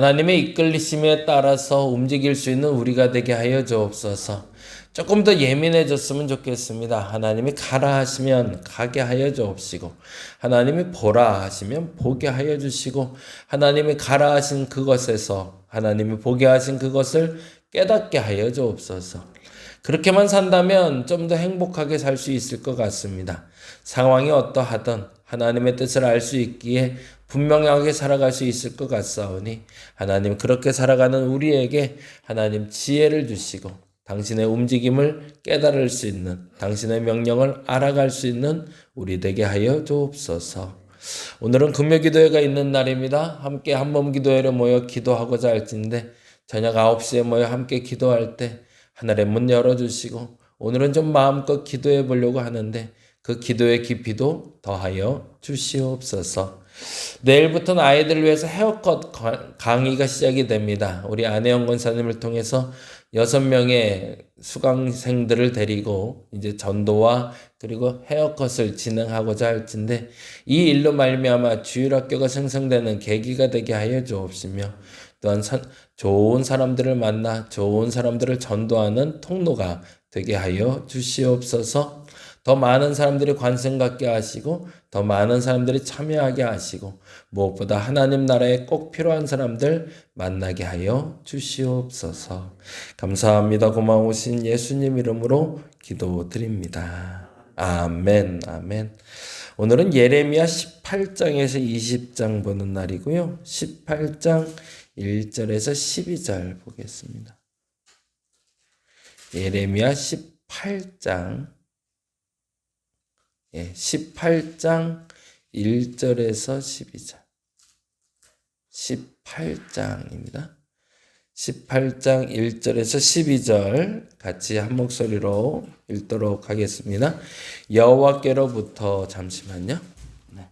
하나님의 이끌리심에 따라서 움직일 수 있는 우리가 되게 하여 주옵소서. 조금 더 예민해졌으면 좋겠습니다. 하나님이 가라 하시면 가게 하여 주옵시고, 하나님이 보라 하시면 보게 하여 주시고, 하나님이 가라 하신 그것에서 하나님이 보게 하신 그것을 깨닫게 하여 주옵소서. 그렇게만 산다면 좀 더 행복하게 살 수 있을 것 같습니다. 상황이 어떠하든 하나님의 뜻을 알 수 있기에 분명하게 살아갈 수 있을 것 같사오니 하나님 그렇게 살아가는 우리에게 하나님 지혜를 주시고 당신의 움직임을 깨달을 수 있는 당신의 명령을 알아갈 수 있는 우리 되게 하여 주옵소서. 오늘은 금요 기도회가 있는 날입니다. 함께 한몸 기도회를 모여 기도하고자 할진데 저녁 9시에 모여 함께 기도할 때 하늘의 문 열어주시고 오늘은 좀 마음껏 기도해 보려고 하는데 그 기도의 깊이도 더하여 주시옵소서. 내일부터는 아이들을 위해서 헤어컷 강의가 시작이 됩니다. 우리 안혜영 권사님을 통해서 여섯 명의 수강생들을 데리고 이제 전도와 그리고 헤어컷을 진행하고자 할 텐데 이 일로 말미암아 주일학교가 생성되는 계기가 되게 하여 주옵시며 또한 사, 좋은 사람들을 만나 좋은 사람들을 전도하는 통로가 되게 하여 주시옵소서. 더 많은 사람들이 관심 갖게 하시고 더 많은 사람들이 참여하게 하시고 무엇보다 하나님 나라에 꼭 필요한 사람들 만나게 하여 주시옵소서. 감사합니다. 고마우신 예수님 이름으로 기도드립니다. 아멘. 아멘. 오늘은 예레미야 18장에서 20장 보는 날이고요. 18장 1절에서 12절 보겠습니다. 예레미야 18장 예, 18장 1절에서 12절. 18장입니다. 18장 1절에서 12절 같이 한 목소리로 읽도록 하겠습니다. 여호와께로부터 잠시만요. 네.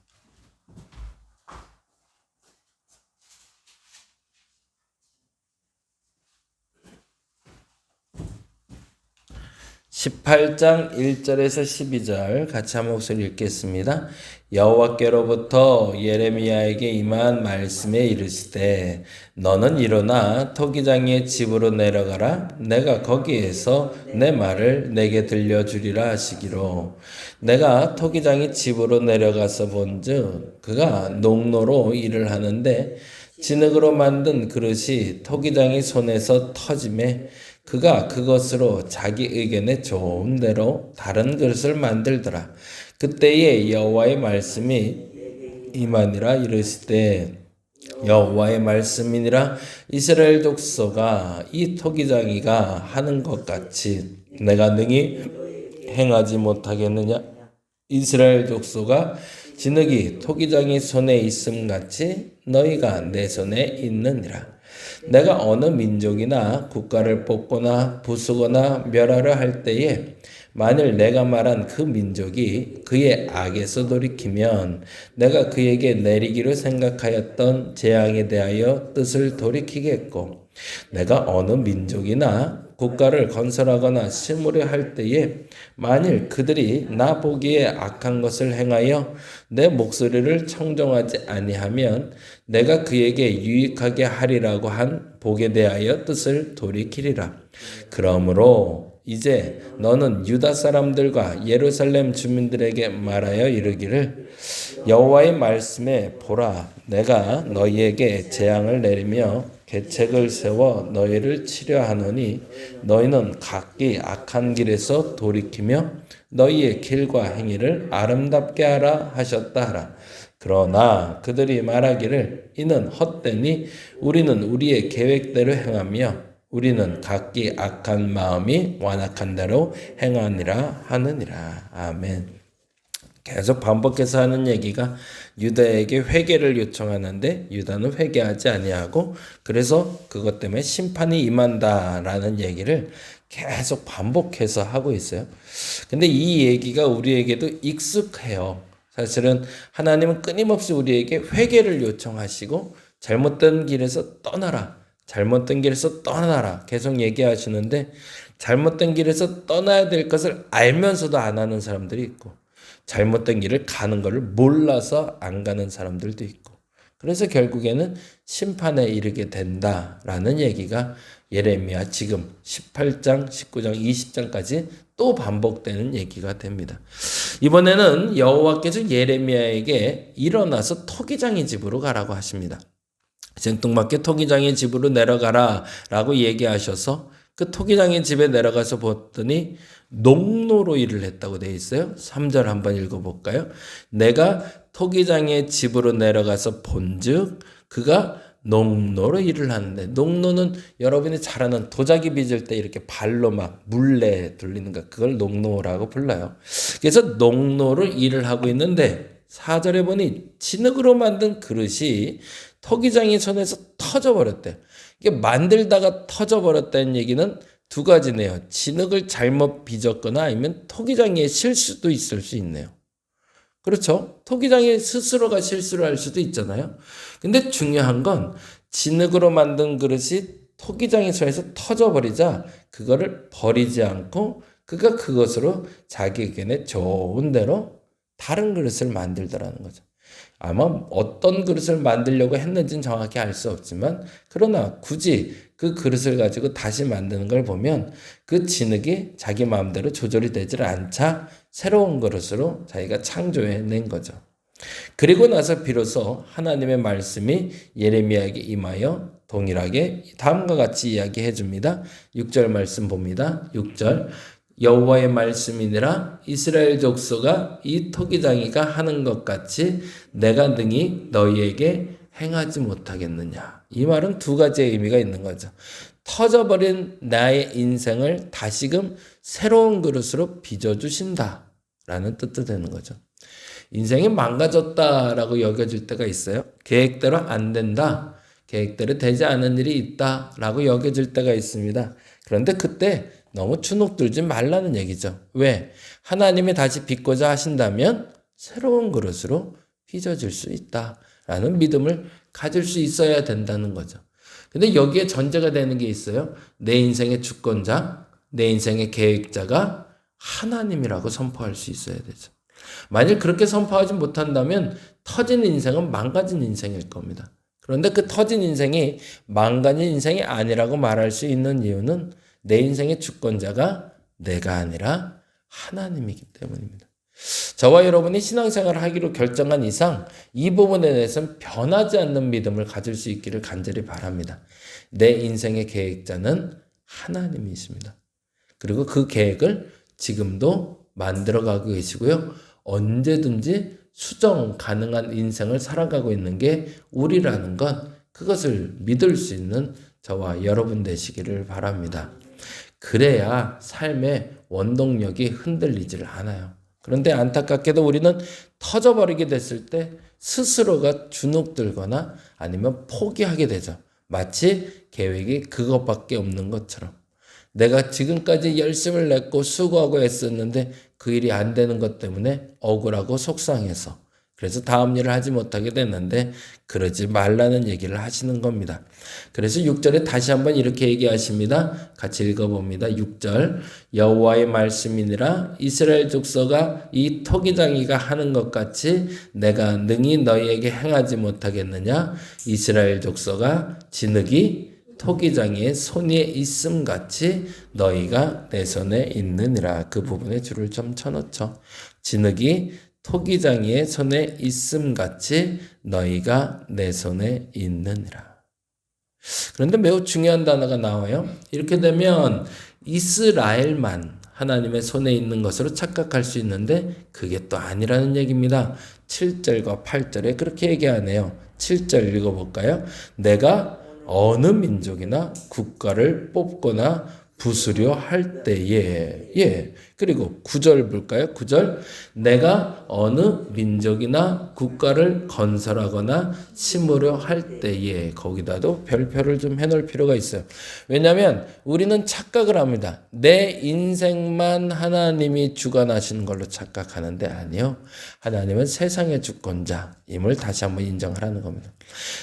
18장 1절에서 12절 같이 한 목소리 읽겠습니다. 여호와께로부터 예레미야에게 임한 말씀에 이르시되 너는 일어나 토기장의 집으로 내려가라 내가 거기에서 내 말을 내게 들려주리라 하시기로 내가 토기장의 집으로 내려가서 본즉 그가 농로로 일을 하는데 진흙으로 만든 그릇이 토기장의 손에서 터짐에 그가 그것으로 자기 의견에 좋은 대로 다른 그릇을 만들더라. 그때에 여호와의 말씀이 이만이라 이르시되 여호와의 말씀이니라. 이스라엘 족속아 이 토기장이가 하는 것 같이 내가 능히 행하지 못하겠느냐? 이스라엘 족속아 진흙이 토기장이 손에 있음 같이 너희가 내 손에 있느니라 내가 어느 민족이나 국가를 뽑거나 부수거나 멸하려 할 때에 만일 내가 말한 그 민족이 그의 악에서 돌이키면 내가 그에게 내리기로 생각하였던 재앙에 대하여 뜻을 돌이키겠고 내가 어느 민족이나 국가를 건설하거나 심으려 할 때에 만일 그들이 나 보기에 악한 것을 행하여 내 목소리를 청정하지 아니하면 내가 그에게 유익하게 하리라고 한 복에 대하여 뜻을 돌이키리라. 그러므로 이제 너는 유다 사람들과 예루살렘 주민들에게 말하여 이르기를 여호와의 말씀에 보라 내가 너희에게 재앙을 내리며 계책을 세워 너희를 치려하노니 너희는 각기 악한 길에서 돌이키며 너희의 길과 행위를 아름답게 하라 하셨다 하라. 그러나 그들이 말하기를 이는 헛되니 우리는 우리의 계획대로 행하며 우리는 각기 악한 마음이 완악한 대로 행하니라 하느니라. 아멘. 계속 반복해서 하는 얘기가 유다에게 회개를 요청하는데 유다는 회개하지 아니하고 그래서 그것 때문에 심판이 임한다라는 얘기를 계속 반복해서 하고 있어요. 근데 이 얘기가 우리에게도 익숙해요. 사실은 하나님은 끊임없이 우리에게 회개를 요청하시고 잘못된 길에서 떠나라. 잘못된 길에서 떠나라. 계속 얘기하시는데 잘못된 길에서 떠나야 될 것을 알면서도 안 하는 사람들이 있고 잘못된 길을 가는 것을 몰라서 안 가는 사람들도 있고 그래서 결국에는 심판에 이르게 된다라는 얘기가 예레미야 지금 18장, 19장, 20장까지 또 반복되는 얘기가 됩니다. 이번에는 여호와께서 예레미야에게 일어나서 토기장의 집으로 가라고 하십니다. 생뚱맞게 토기장의 집으로 내려가라 라고 얘기하셔서 그 토기장의 집에 내려가서 봤더니 농노로 일을 했다고 되어 있어요. 3절 한번 읽어볼까요? 내가 토기장의 집으로 내려가서 본즉 그가 농노로 일을 하는데 농노는 여러분이 잘 아는 도자기 빚을 때 이렇게 발로 막 물레 돌리는 거 그걸 농노라고 불러요. 그래서 농노로 일을 하고 있는데 4절에 보니 진흙으로 만든 그릇이 토기장의 손에서 터져 버렸대. 이게 만들다가 터져 버렸다는 얘기는 두 가지네요. 진흙을 잘못 빚었거나 아니면 토기장의 실수도 있을 수 있네요. 그렇죠? 토기장이 스스로가 실수를 할 수도 있잖아요. 근데 중요한 건 진흙으로 만든 그릇이 토기장의 손에서 터져버리자 그거를 버리지 않고 그가 그것으로 자기 의견에 좋은 대로 다른 그릇을 만들더라는 거죠. 아마 어떤 그릇을 만들려고 했는지는 정확히 알 수 없지만 그러나 굳이 그 그릇을 가지고 다시 만드는 걸 보면 그 진흙이 자기 마음대로 조절이 되질 않자 새로운 그릇으로 자기가 창조해 낸 거죠. 그리고 나서 비로소 하나님의 말씀이 예레미야에게 임하여 동일하게 다음과 같이 이야기해 줍니다. 6절 말씀 봅니다. 6절 여호와의 말씀이니라 이스라엘 족속아 이 토기장이가 하는 것 같이 내가 능히 너희에게 행하지 못하겠느냐. 이 말은 두 가지의 의미가 있는 거죠. 터져버린 나의 인생을 다시금 새로운 그릇으로 빚어주신다. 라는 뜻도 되는 거죠. 인생이 망가졌다라고 여겨질 때가 있어요. 계획대로 안 된다. 계획대로 되지 않은 일이 있다 라고 여겨질 때가 있습니다. 그런데 그때 너무 주눅 들지 말라는 얘기죠. 왜? 하나님이 다시 빚고자 하신다면 새로운 그릇으로 빚어질 수 있다 라는 믿음을 가질 수 있어야 된다는 거죠. 근데 여기에 전제가 되는 게 있어요. 내 인생의 주권자, 내 인생의 계획자가 하나님이라고 선포할 수 있어야 되죠. 만일 그렇게 선포하지 못한다면 터진 인생은 망가진 인생일 겁니다. 그런데 그 터진 인생이 망가진 인생이 아니라고 말할 수 있는 이유는 내 인생의 주권자가 내가 아니라 하나님이기 때문입니다. 저와 여러분이 신앙생활을 하기로 결정한 이상 이 부분에 대해서는 변하지 않는 믿음을 가질 수 있기를 간절히 바랍니다. 내 인생의 계획자는 하나님이십니다. 그리고 그 계획을 지금도 만들어가고 계시고요. 언제든지 수정 가능한 인생을 살아가고 있는 게 우리라는 건 그것을 믿을 수 있는 저와 여러분 되시기를 바랍니다. 그래야 삶의 원동력이 흔들리질 않아요. 그런데 안타깝게도 우리는 터져버리게 됐을 때 스스로가 주눅들거나 아니면 포기하게 되죠. 마치 계획이 그것밖에 없는 것처럼. 내가 지금까지 열심을 냈고 수고하고 애썼는데 그 일이 안 되는 것 때문에 억울하고 속상해서 그래서 다음 일을 하지 못하게 됐는데 그러지 말라는 얘기를 하시는 겁니다. 그래서 6절에 다시 한번 이렇게 얘기하십니다. 같이 읽어봅니다. 6절 여호와의 말씀이니라 이스라엘 족속아 이 토기장이가 하는 것 같이 내가 능히 너희에게 행하지 못하겠느냐 이스라엘 족속아 진흙이 토기장이의 손에 있음 같이 너희가 내 손에 있느니라 그 부분에 줄을 좀 쳐놓죠. 진흙이 토기장이의 손에 있음 같이 너희가 내 손에 있느니라. 그런데 매우 중요한 단어가 나와요. 이렇게 되면 이스라엘만 하나님의 손에 있는 것으로 착각할 수 있는데 그게 또 아니라는 얘기입니다. 7절과 8절에 그렇게 얘기하네요. 7절 읽어볼까요? 내가 어느 민족이나 국가를 뽑거나 부수려 할 때에 예 그리고 구절 볼까요? 구절 내가 어느 민족이나 국가를 건설하거나 심으려 할 때에 거기다도 별표를 좀 해놓을 필요가 있어요. 왜냐하면 우리는 착각을 합니다. 내 인생만 하나님이 주관하시는 걸로 착각하는데 아니요. 하나님은 세상의 주권자임을 다시 한번 인정을 하는 겁니다.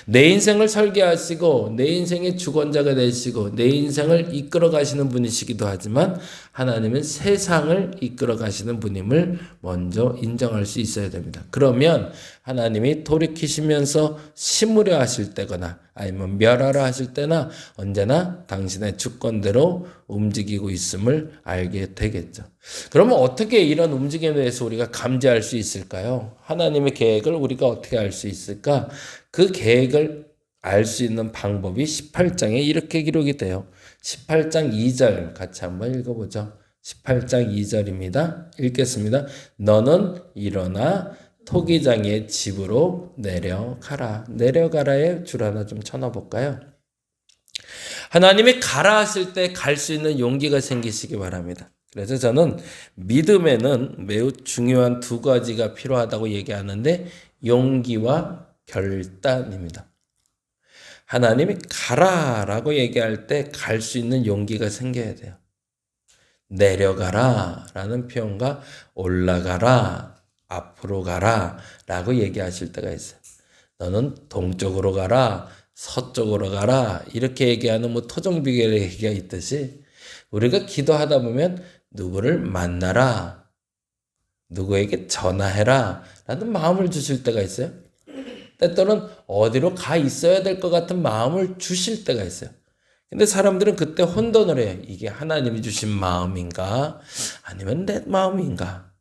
내 인생을 설계하시고 내 인생의 주권자가 되시고 내 인생을 이끌어 가시는 분이시기도 하지만 하나님은 세상 세상을 이끌어 가시는 분임을 먼저 인정할 수 있어야 됩니다. 그러면 하나님이 돌이키시면서 심으려 하실 때거나 아니면 멸하려 하실 때나 언제나 당신의 주권대로 움직이고 있음을 알게 되겠죠. 그러면 어떻게 이런 움직임에 대해서 우리가 감지할 수 있을까요? 하나님의 계획을 우리가 어떻게 알 수 있을까? 그 계획을 알 수 있는 방법이 18장에 이렇게 기록이 돼요. 18장 2절 같이 한번 읽어보죠. 18장 2절입니다. 읽겠습니다. 너는 일어나 토기장의 집으로 내려가라. 내려가라에 줄 하나 좀 쳐놔볼까요? 하나님이 가라 하실 때 갈 수 있는 용기가 생기시기 바랍니다. 그래서 저는 믿음에는 매우 중요한 두 가지가 필요하다고 얘기하는데 용기와 결단입니다. 하나님이 가라라고 얘기할 때 갈 수 있는 용기가 생겨야 돼요. 내려가라 라는 표현과 올라가라, 앞으로 가라 라고 얘기하실 때가 있어요. 너는 동쪽으로 가라, 서쪽으로 가라 이렇게 얘기하는 뭐 토종비결 얘기가 있듯이 우리가 기도하다 보면 누구를 만나라, 누구에게 전화해라 라는 마음을 주실 때가 있어요. 때또는 어디로 가 있어야 될 것 같은 마음을 주실 때가 있어요. 근데 사람들은 그때 혼돈을 해요. 이게 하나님이 주신 마음인가? 아니면 내 마음인가?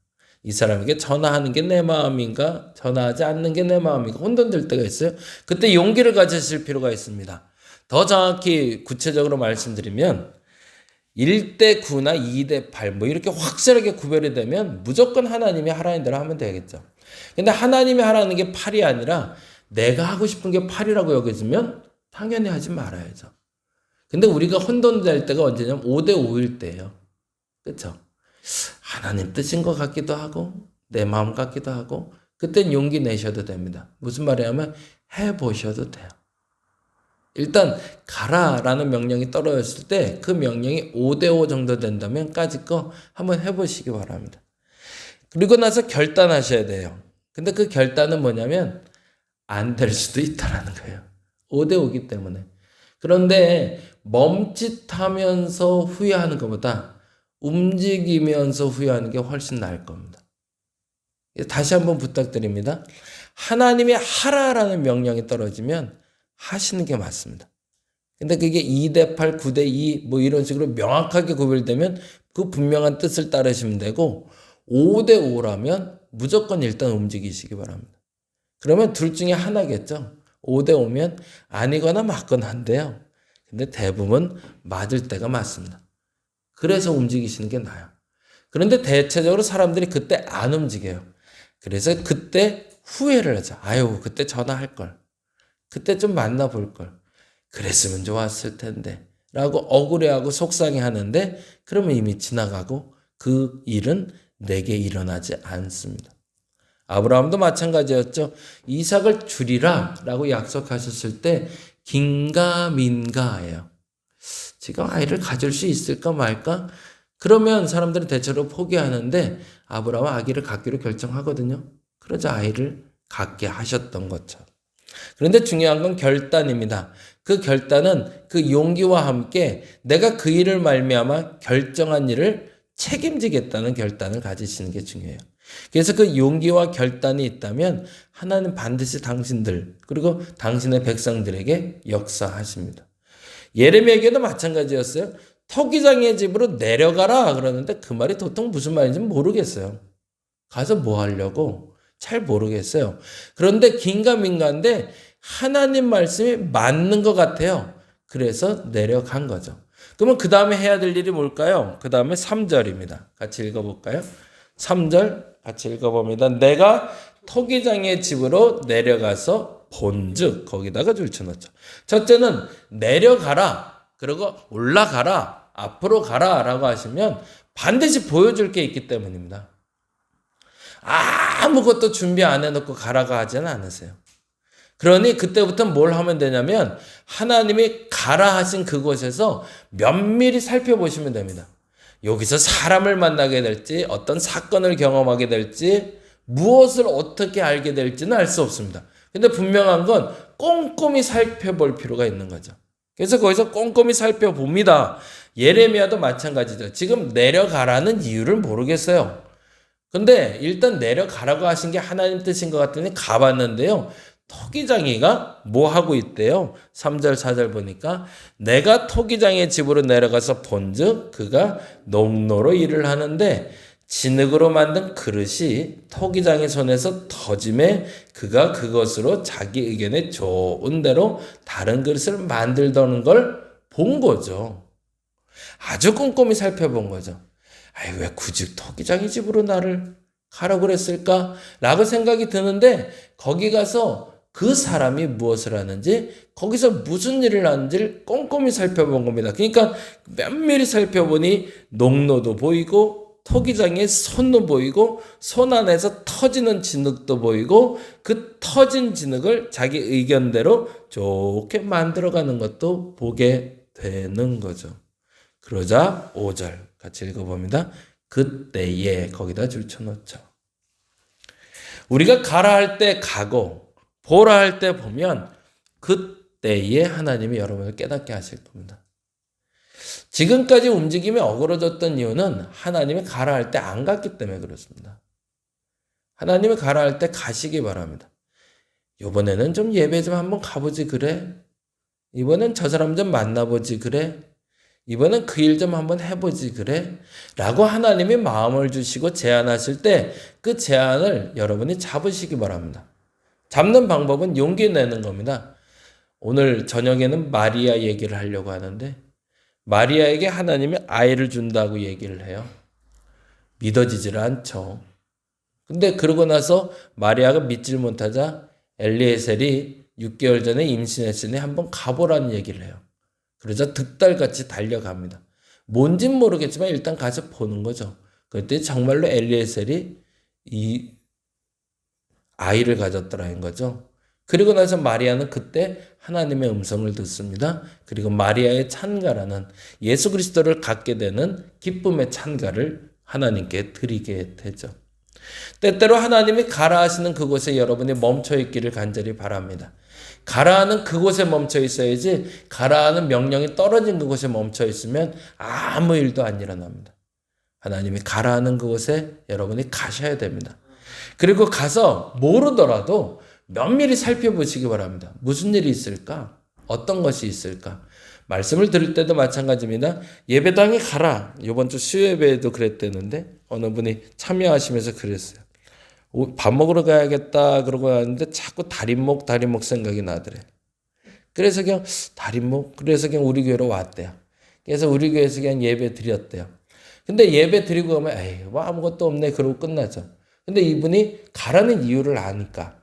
이 사람에게 전화하는 게 내 마음인가? 전화하지 않는 게 내 마음인가? 혼돈될 때가 있어요. 그때 용기를 가지실 필요가 있습니다. 더 정확히 구체적으로 말씀드리면 1대 9나 2대 8 뭐 이렇게 확실하게 구별이 되면 무조건 하나님이 하라는 대로 하면 되겠죠. 근데 하나님이 하라는 게 8이 아니라 내가 하고 싶은 게 8이라고 여겨지면 당연히 하지 말아야죠. 근데 우리가 혼돈될 때가 언제냐면 5대 5일 때예요. 그렇죠? 하나님 뜻인 것 같기도 하고 내 마음 같기도 하고 그땐 용기 내셔도 됩니다. 무슨 말이냐면 해 보셔도 돼요. 일단 가라라는 명령이 떨어졌을 때 그 명령이 5대 5 정도 된다면 까짓 거 한번 해 보시기 바랍니다. 그리고 나서 결단하셔야 돼요. 근데 그 결단은 뭐냐면 안 될 수도 있다라는 거예요. 5대 5기 때문에. 그런데 멈칫하면서 후회하는 것보다 움직이면서 후회하는 게 훨씬 나을 겁니다. 다시 한번 부탁드립니다. 하나님이 하라라는 명령이 떨어지면 하시는 게 맞습니다. 근데 그게 2대 8, 9대 2 뭐 이런 식으로 명확하게 구별되면 그 분명한 뜻을 따르시면 되고 5대 5라면 무조건 일단 움직이시기 바랍니다. 그러면 둘 중에 하나겠죠. 5대 5면 아니거나 맞거나 한데요. 근데 대부분 맞을 때가 맞습니다. 그래서 움직이시는 게 나아요. 그런데 대체적으로 사람들이 그때 안 움직여요. 그래서 그때 후회를 하죠. 아유, 그때 전화할 걸. 그때 좀 만나볼 걸. 그랬으면 좋았을 텐데. 라고 억울해하고 속상해 하는데, 그러면 이미 지나가고 그 일은 내게 일어나지 않습니다. 아브라함도 마찬가지였죠. 이삭을 주리라 라고 약속하셨을 때, 긴가민가예요. 지금 아이를 가질 수 있을까 말까? 그러면 사람들은 대체로 포기하는데, 아브라함은 아기를 갖기로 결정하거든요. 그러자 아이를 갖게 하셨던 것처럼. 그런데 중요한 건 결단입니다. 그 결단은 그 용기와 함께 내가 그 일을 말미암아 결정한 일을 책임지겠다는 결단을 가지시는 게 중요해요. 그래서 그 용기와 결단이 있다면 하나님 반드시 당신들 그리고 당신의 백성들에게 역사하십니다. 예레미야에게도 마찬가지였어요. 토기장의 집으로 내려가라 그러는데 그 말이 도통 무슨 말인지 모르겠어요. 가서 뭐 하려고? 잘 모르겠어요. 그런데 긴가민가인데 하나님 말씀이 맞는 것 같아요. 그래서 내려간 거죠. 그러면 그 다음에 해야 될 일이 뭘까요? 그 다음에 3절입니다. 같이 읽어볼까요? 3절 같이 읽어봅니다. 내가 토기장의 집으로 내려가서 본즉 거기다가 줄쳐놓죠. 첫째는 내려가라. 그리고 올라가라. 앞으로 가라. 라고 하시면 반드시 보여줄 게 있기 때문입니다. 아무것도 준비 안 해놓고 가라가 하지는 않으세요. 그러니 그때부터 뭘 하면 되냐면 하나님이 가라 하신 그곳에서 면밀히 살펴보시면 됩니다. 여기서 사람을 만나게 될지 어떤 사건을 경험하게 될지 무엇을 어떻게 알게 될지는 알 수 없습니다. 근데 분명한 건 꼼꼼히 살펴볼 필요가 있는 거죠. 그래서 거기서 꼼꼼히 살펴봅니다. 예레미야도 마찬가지죠. 지금 내려가라는 이유를 모르겠어요. 근데 일단 내려가라고 하신 게 하나님 뜻인 것 같더니 가봤는데요. 토기장이가 뭐 하고 있대요? 3절 4절 보니까 내가 토기장의 집으로 내려가서 본즉 그가 농노로 일을 하는데 진흙으로 만든 그릇이 토기장의 손에서 터짐에 그가 그것으로 자기 의견에 좋은 대로 다른 그릇을 만들더는 걸본 거죠. 아주 꼼꼼히 살펴본 거죠. 아이, 왜 굳이 토기장의 집으로 나를 가라고 그랬을까? 라고 생각이 드는데, 거기 가서 그 사람이 무엇을 하는지, 거기서 무슨 일을 하는지를 꼼꼼히 살펴본 겁니다. 그러니까 면밀히 살펴보니, 농로도 보이고, 토기장의 손도 보이고, 손 안에서 터지는 진흙도 보이고, 그 터진 진흙을 자기 의견대로 좋게 만들어가는 것도 보게 되는 거죠. 그러자 5절 같이 읽어봅니다. 그때에 거기다 줄 쳐놓죠. 우리가 가라 할 때 가고 보라 할 때 보면 그때에 하나님이 여러분을 깨닫게 하실 겁니다. 지금까지 움직임이 어그러졌던 이유는 하나님이 가라 할 때 안 갔기 때문에 그렇습니다. 하나님이 가라 할 때 가시기 바랍니다. 이번에는 좀 예배 좀 한번 가보지 그래? 이번엔 저 사람 좀 만나보지 그래? 이번엔 그 일 좀 한번 해보지 그래? 라고 하나님이 마음을 주시고 제안하실 때 그 제안을 여러분이 잡으시기 바랍니다. 잡는 방법은 용기 내는 겁니다. 오늘 저녁에는 마리아 얘기를 하려고 하는데 마리아에게 하나님이 아이를 준다고 얘기를 해요. 믿어지질 않죠. 근데 그러고 나서 마리아가 믿질 못하자 엘리에셀이 6개월 전에 임신했으니 한번 가보라는 얘기를 해요. 그러자 득달같이 달려갑니다. 뭔진 모르겠지만 일단 가서 보는 거죠. 그때 정말로 엘리에셀이 이 아이를 가졌더라는 거죠. 그리고 나서 마리아는 그때 하나님의 음성을 듣습니다. 그리고 마리아의 찬가라는 예수 그리스도를 갖게 되는 기쁨의 찬가를 하나님께 드리게 되죠. 때때로 하나님이 가라 하시는 그곳에 여러분이 멈춰 있기를 간절히 바랍니다. 가라 하는 그곳에 멈춰 있어야지 가라 하는 명령이 떨어진 그곳에 멈춰 있으면 아무 일도 안 일어납니다. 하나님이 가라 하는 그곳에 여러분이 가셔야 됩니다. 그리고 가서 모르더라도 면밀히 살펴보시기 바랍니다. 무슨 일이 있을까? 어떤 것이 있을까? 말씀을 들을 때도 마찬가지입니다. 예배당에 가라. 이번 주 수요예배에도 그랬대는데 어느 분이 참여하시면서 그랬어요. 밥 먹으러 가야겠다 그러고 하는데 자꾸 다림목 다림목 생각이 나더래. 그래서 그냥 다림목 그래서 그냥 우리 교회로 왔대요. 그래서 우리 교회에서 그냥 예배 드렸대요. 근데 예배 드리고 가면 에이 뭐 아무것도 없네 그러고 끝나죠. 근데 이분이 가라는 이유를 아니까.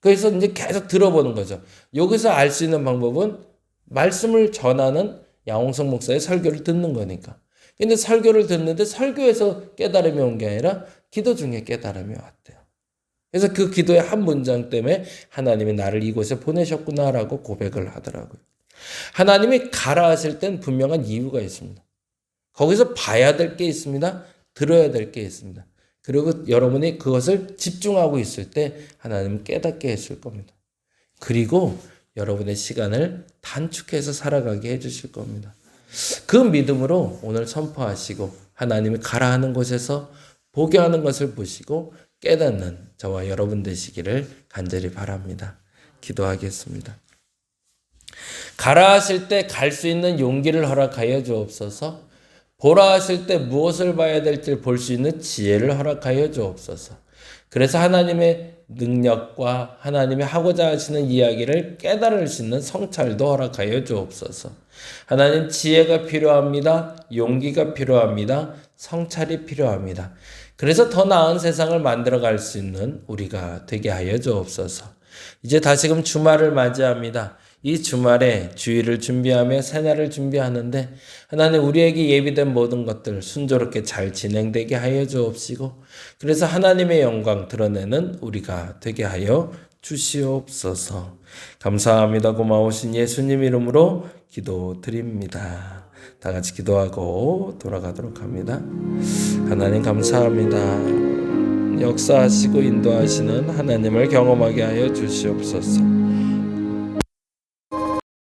그래서 이제 계속 들어보는 거죠. 여기서 알 수 있는 방법은 말씀을 전하는 양홍성 목사의 설교를 듣는 거니까. 근데 설교를 듣는데 설교에서 깨달음이 온 게 아니라 기도 중에 깨달음이 왔대요. 그래서 그 기도의 한 문장 때문에 하나님이 나를 이곳에 보내셨구나라고 고백을 하더라고요. 하나님이 가라 하실 땐 분명한 이유가 있습니다. 거기서 봐야 될 게 있습니다. 들어야 될 게 있습니다. 그리고 여러분이 그것을 집중하고 있을 때 하나님은 깨닫게 했을 겁니다. 그리고 여러분의 시간을 단축해서 살아가게 해주실 겁니다. 그 믿음으로 오늘 선포하시고 하나님이 가라 하는 곳에서 보게 하는 것을 보시고 깨닫는 저와 여러분 되시기를 간절히 바랍니다. 기도하겠습니다. 가라 하실 때 갈 수 있는 용기를 허락하여 주옵소서. 보라 하실 때 무엇을 봐야 될지 볼 수 있는 지혜를 허락하여 주옵소서. 그래서 하나님의 능력과 하나님이 하고자 하시는 이야기를 깨달을 수 있는 성찰도 허락하여 주옵소서. 하나님 지혜가 필요합니다. 용기가 필요합니다. 성찰이 필요합니다. 그래서 더 나은 세상을 만들어 갈 수 있는 우리가 되게 하여 주옵소서. 이제 다시금 주말을 맞이합니다. 이 주말에 주일을 준비하며 새날을 준비하는데 하나님 우리에게 예비된 모든 것들 순조롭게 잘 진행되게 하여 주옵시고 그래서 하나님의 영광 드러내는 우리가 되게 하여 주시옵소서. 감사합니다. 고마우신 예수님 이름으로 기도드립니다. 다 같이 기도하고 돌아가도록 합니다. 하나님 감사합니다. 역사하시고 인도하시는 하나님을 경험하게 하여 주시옵소서.